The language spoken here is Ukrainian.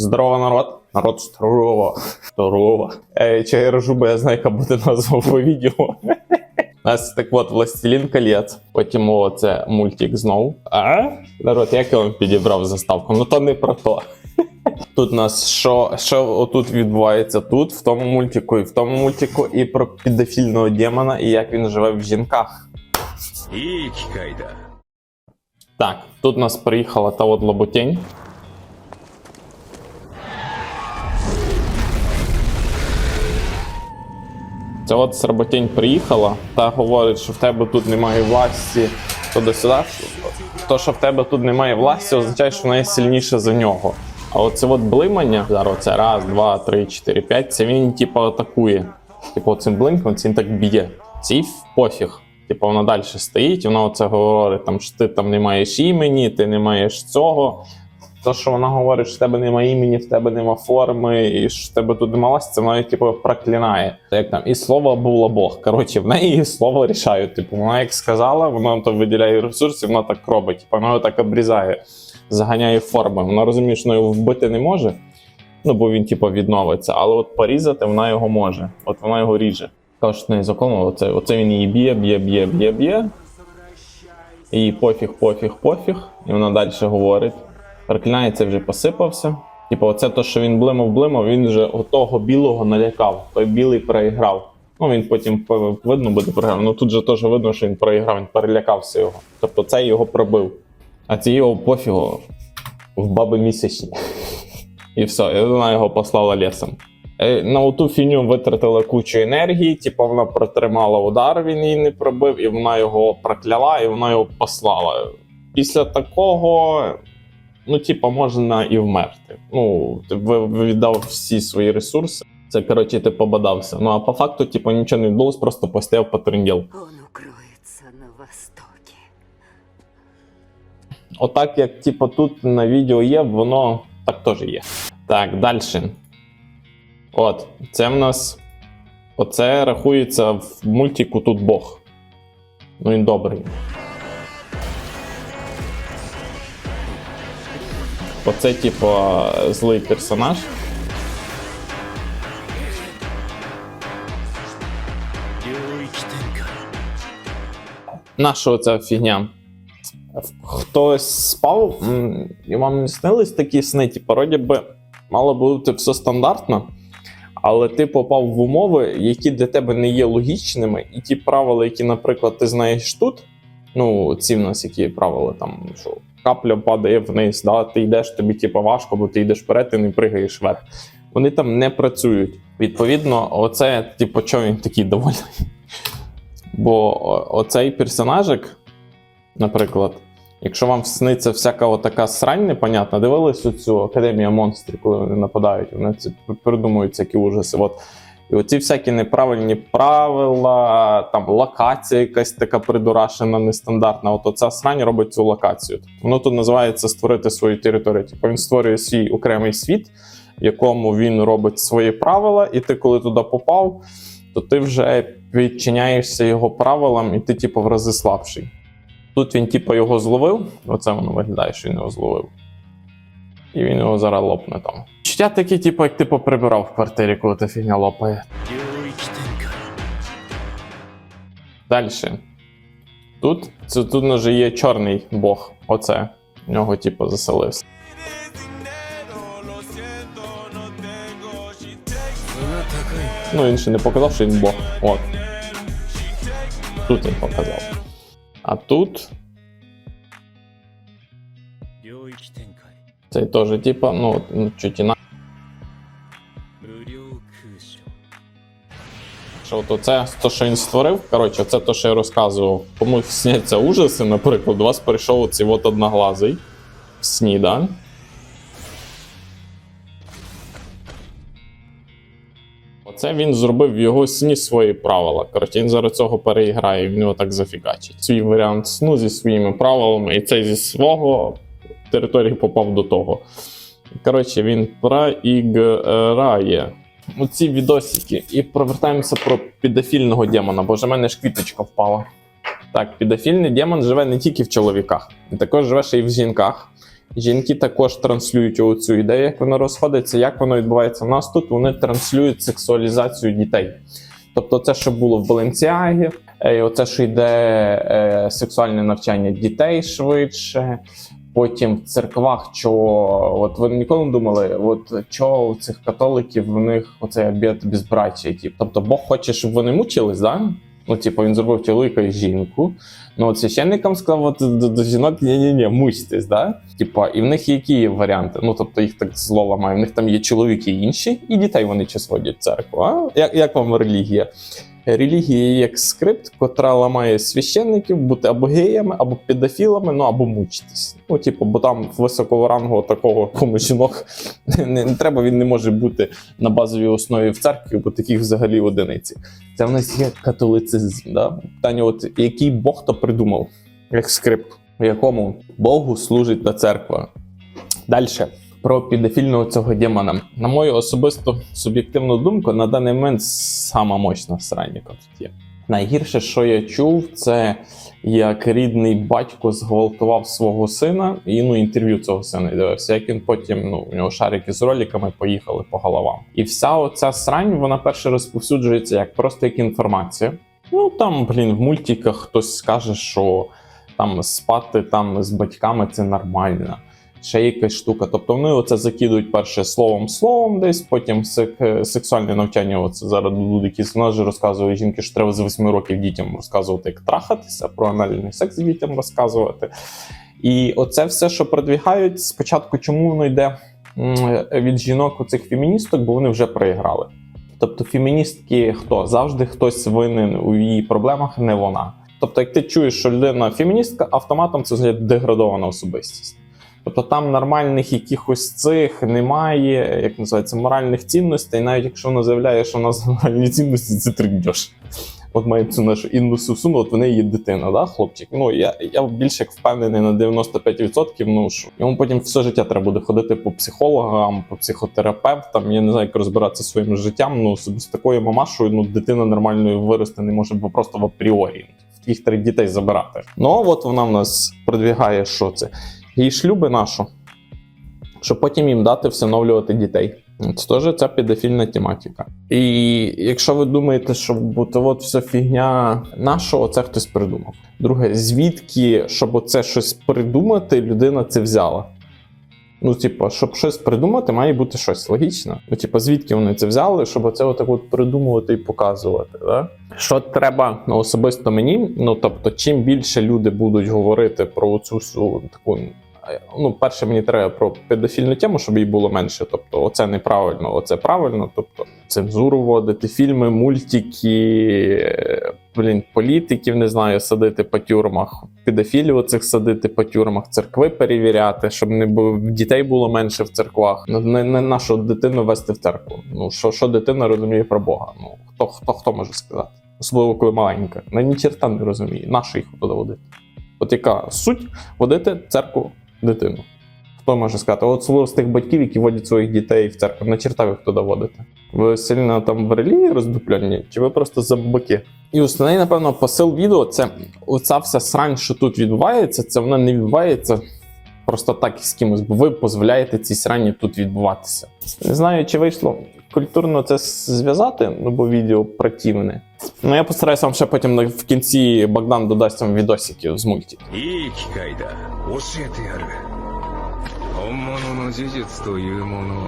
Здорово, народ! Народ здорово! Здорово! Е, Чай рожу, бо я знаю, як буде назва по відео. У нас так от Властелін колец, потім о, це мультик знову. А? Народ, як я вам підібрав заставку? Ну то не про то. Тут у нас що що отут відбувається тут, в тому мультику, і в тому мультику, і про підофільного демона, і як він живе в жінках. Ічкайда. Так, тут у нас приїхала та от лоботень. Ця от сработень приїхала та говорить, що в тебе тут немає власті туди-сюди. То, що в тебе тут немає власті, означає, що вона є сильніша за нього. А оце от блимання, зараз це раз, два, три, чотири, п'ять, це він типу атакує. Типу, цим блинком це він так б'є. Цій пофіг. Типу, вона далі стоїть, вона оце говорить, там, що ти там не маєш імені, ти не маєш цього. То, що вона говорить, що в тебе немає імені, в тебе нема форми, і що в тебе тут нема власті, це вона типу, проклинає. Як там, і слово було Бог. Коротше, в неї слово рішають. Типу, вона як сказала, вона то виділяє ресурси, вона так робить. Типу, вона так обрізає, заганяє форми. Вона розуміє, що його вбити не може. Ну, бо він, типу, відновиться, але от порізати вона його може. От вона його ріже. Каже, не законно, оце, оце він її б'є, б'є, б'є, б'є, б'є. І пофіг, пофіг, пофіг. І вона далі говорить. Проклинає, це вже посипався. Типу, оце то, що він блимав, блимав, він вже отого білого налякав. Той білий проіграв. Ну, він потім видно буде програв. Ну тут же теж видно, що він проіграв, він перелякався його. Тобто це його пробив. А ці його пофігу в баби місячні. І все, і вона його послала лісом. Е, На оту фіню витратила кучу енергії, типу вона протримала удар, він її не пробив, і вона його прокляла, і вона його послала. Після такого, ну, типу, можна і вмерти. Ну, ти ви- віддав всі свої ресурси. Це, коротше, ти побадався. Ну а по факту, типу, нічого не відбулось, просто постояв потренділ. Он укроется на востоке. Отак, як типу, тут на відео є, воно так теж є. Так, далі. От, це в нас. Оце рахується в мультику тут Бог. Ну він добрий. Оце, типу, злий персонаж. Наша оця фігня? Хтось спав, і вам не снились такі сни, типу, вроді би мало бути все стандартно, але ти попав в умови, які для тебе не є логічними, і ті правила, які, наприклад, ти знаєш тут. Ну, ці в нас які правила, там, що капля падає вниз, да, ти йдеш, тобі типу, важко, бо ти йдеш вперед, ти не пригаєш вверх. Вони там не працюють. Відповідно, оце, типу, чого він такий довольний. Бо оцей персонажик, наприклад, якщо вам сниться всяка отака срань непонятна, дивились оцю Академію монстрів, коли вони нападають, вони придумують всякі ужаси. От. І оці всякі неправильні правила, там локація якась така придурашена, нестандартна. От оця срань робить цю локацію. Воно тут називається створити свою територію. Типу він створює свій окремий світ, в якому він робить свої правила, і ти, коли туди попав, то ти вже відчиняєшся його правилам, і ти, типу, в рази слабший. Тут він, типу, його зловив. Оце воно виглядає, що він його зловив. І він його зараз лопне там. Чуття такі, типу, як ти поприбирав в квартирі, коли та фігня лопає. Далі. Тут, це, тут вже є чорний бог. Оце. В нього, типу, заселився. Ну, він ще не показав, що він бог. От. Тут він показав. А тут Цей теж, типа, ну, ну чуть іначе. Що то це то, що він створив, коротше, це то, що я розказував. Комусь сняться ужаси, наприклад, у вас прийшов оцей от одноглазий в сні, да? Оце він зробив в його сні свої правила. Коротше, він зараз цього переіграє, він його так зафігачить. Свій варіант сну зі своїми правилами, і цей зі свого території попав до того. Коротше, він проіграє. Оці відосики. І повертаємося про підофільного демона, бо вже в мене ж квіточка впала. Так, підофільний демон живе не тільки в чоловіках, також живе ще й в жінках. Жінки також транслюють оцю ідею, як воно розходиться. Як воно відбувається в нас тут? Вони транслюють сексуалізацію дітей. Тобто, це, що було в Баленціагі, е, оце, що йде е, сексуальне навчання дітей швидше. Потім в церквах, що от ви ніколи не думали, от що у цих католиків в них оцей обід безбрачя, тип. Тобто Бог хоче, щоб вони мучились, да? Ну, типу, він зробив чоловіка і жінку. Ну, от священникам сказав, от до, до жінок ні-ні-ні, мучтесь, да? Типа, і в них які є варіанти? Ну, тобто їх так зло ламає. В них там є чоловіки інші, і дітей вони час водять в церкву. А? Як, як вам релігія? Релігія є як скрипт, котра ламає священників бути або геями, або педофілами, ну або мучитись. Ну, типу, бо там високого рангу такого кому жінок не, не треба, він не може бути на базовій основі в церкві, бо таких взагалі одиниці. Це в нас є католицизм. Да? Питання, от який Бог то придумав, як скрипт, в якому Богу служить та церква. Далі. Про підофільного цього демона. На мою особисту суб'єктивну думку, на даний момент сама мощна срань, тут є. Найгірше, що я чув, це як рідний батько зґвалтував свого сина, і ну інтерв'ю цього сина дивився. Як він потім ну у нього шарики з роликами поїхали по головам. І вся оця срань вона перше розповсюджується як просто як інформація. Ну там, блін, в мультиках хтось скаже, що там спати там з батьками це нормально. Ще якась штука. Тобто вони оце закидують перше словом словом десь, потім сек- сексуальне навчання. Оце зараз будуть якісь. Нас же розказує жінки, що треба з 8 років дітям розказувати, як трахатися, про анальний секс дітям розказувати. І оце все, що продвігають, спочатку чому воно йде від жінок у цих феміністок, бо вони вже проіграли. Тобто феміністки хто? Завжди хтось винен у її проблемах, не вона. Тобто, як ти чуєш, що людина феміністка, автоматом це деградована особистість. Тобто там нормальних якихось цих немає, як називається, моральних цінностей, навіть якщо вона заявляє, що у нас моральні цінності, це трикдьош. От має цю нашу Інну Сусуну, от в неї є дитина, да, хлопчик. Ну я, я більш як впевнений на 95%, ну що йому потім все життя треба буде ходити по психологам, по психотерапевтам. Я не знаю, як розбиратися своїм життям. Ну з, такою мамашою ну дитина нормальною вирости не може, бо просто в апріорі. В таких дітей забирати. Ну от вона в нас продвігає, що це її шлюби нашу, щоб потім їм дати всиновлювати дітей. Це теж ця педофільна тематика. І якщо ви думаєте, що от, от вся фігня нашого, це хтось придумав. Друге, звідки, щоб оце щось придумати, людина це взяла. Ну, типу, щоб щось придумати, має бути щось логічне. Ну, типу, звідки вони це взяли, щоб оце отак от придумувати і показувати. Да? Що треба ну, особисто мені? Ну, тобто, чим більше люди будуть говорити про цю таку. Е, Ну, перше, мені треба про педофільну тему, щоб її було менше. Тобто, оце неправильно, оце правильно. Тобто, цензуру вводити, фільми, мультики, е, блін, політиків, не знаю, садити по тюрмах, педофілів оцих садити по тюрмах, церкви перевіряти, щоб не було дітей було менше в церквах. Не, не нашу дитину вести в церкву. Ну що, що дитина розуміє про Бога? Ну хто хто хто може сказати? Особливо коли маленька. На ні черта не розуміє. Нащо їх туди водити? От яка суть водити церкву дитину? Хто може сказати? От слово з тих батьків, які водять своїх дітей в церкву, на черта ви туди водите. Ви сильно там в релігії роздуплені, чи ви просто зомбаки? І основний, напевно, посил відео це оця вся срань, що тут відбувається, це вона не відбувається просто так з кимось, бо ви дозволяєте цій срані тут відбуватися. Не знаю, чи вийшло культурно це зв'язати, ну бо відео противне. Ну я постараюся вам ще потім на- в кінці Богдан додасть вам відосиків з мультиків. いい機会だ教えてやる本物の呪術というものを